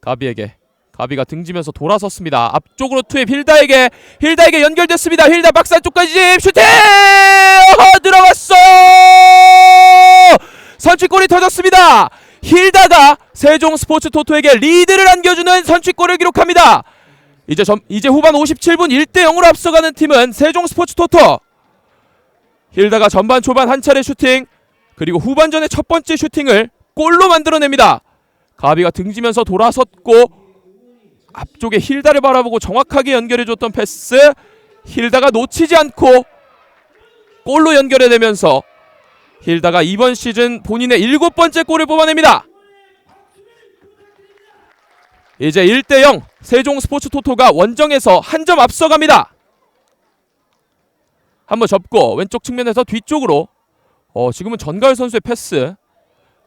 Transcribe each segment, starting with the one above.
가비에게 가비가 등지면서 돌아섰습니다. 앞쪽으로 투입 힐다에게 힐다에게 연결됐습니다. 힐다 박스 안쪽까지 슈팅! 어, 들어갔어요! 선취골이 터졌습니다. 힐다가 세종 스포츠 토토에게 리드를 안겨주는 선취골을 기록합니다. 이제 점, 이제 후반 57분 1대 0으로 앞서가는 팀은 세종 스포츠 토토. 힐다가 전반 초반 한 차례 슈팅 그리고 후반전의 첫 번째 슈팅을 골로 만들어냅니다. 가비가 등지면서 돌아섰고 앞쪽에 힐다를 바라보고 정확하게 연결해줬던 패스 힐다가 놓치지 않고 골로 연결해내면서 힐다가 이번 시즌 본인의 일곱 번째 골을 뽑아냅니다. 이제 1대0 세종 스포츠 토토가 원정에서 한 점 앞서갑니다. 한번 접고 왼쪽 측면에서 뒤쪽으로 어 지금은 전가을 선수의 패스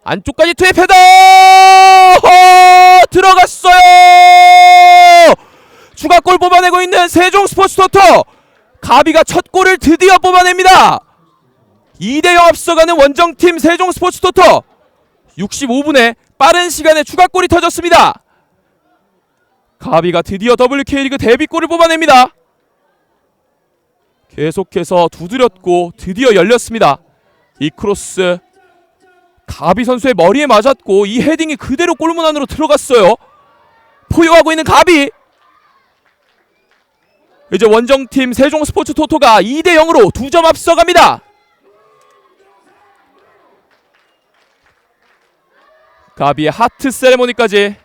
안쪽까지 투입 헤더 어, 들어갔어요! 추가 골 뽑아내고 있는 세종 스포츠 토토! 가비가 첫 골을 드디어 뽑아냅니다! 2대0 앞서가는 원정팀 세종 스포츠 토토! 65분에 빠른 시간에 추가골이 터졌습니다! 가비가 드디어 WK리그 데뷔골을 뽑아냅니다! 계속해서 두드렸고 드디어 열렸습니다! 이 크로스 가비 선수의 머리에 맞았고 이 헤딩이 그대로 골문 안으로 들어갔어요. 포효하고 있는 가비. 이제 원정팀 세종 스포츠 토토가 2대 0으로 두 점 앞서갑니다. 가비의 하트 세레모니까지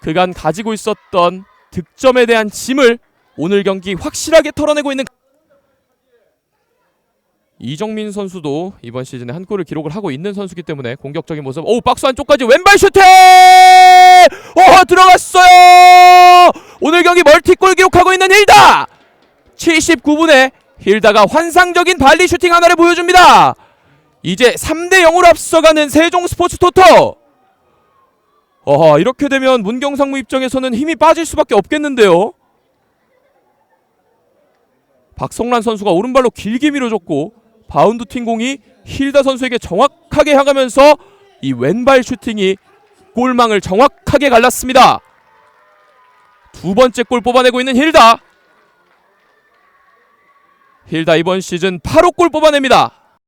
그간 가지고 있었던 득점에 대한 짐을 오늘 경기 확실하게 털어내고 있는 이정민 선수도 이번 시즌에 한 골을 기록을 하고 있는 선수기 때문에 공격적인 모습. 오 박스 안쪽까지 왼발 슈팅! 오 들어갔어요. 오늘 경기 멀티골 기록하고 있는 힐다. 79분에 힐다가 환상적인 발리 슈팅 하나를 보여줍니다. 이제 3대 0으로 앞서가는 세종 스포츠 토토. 어허 이렇게 되면 문경상무 입장에서는 힘이 빠질 수밖에 없겠는데요. 박성란 선수가 오른발로 길게 밀어줬고 바운드 튄 공이 힐다 선수에게 정확하게 향하면서 이 왼발 슈팅이 골망을 정확하게 갈랐습니다. 두 번째 골 뽑아내고 있는 힐다. 힐다 이번 시즌 8호 골 뽑아냅니다.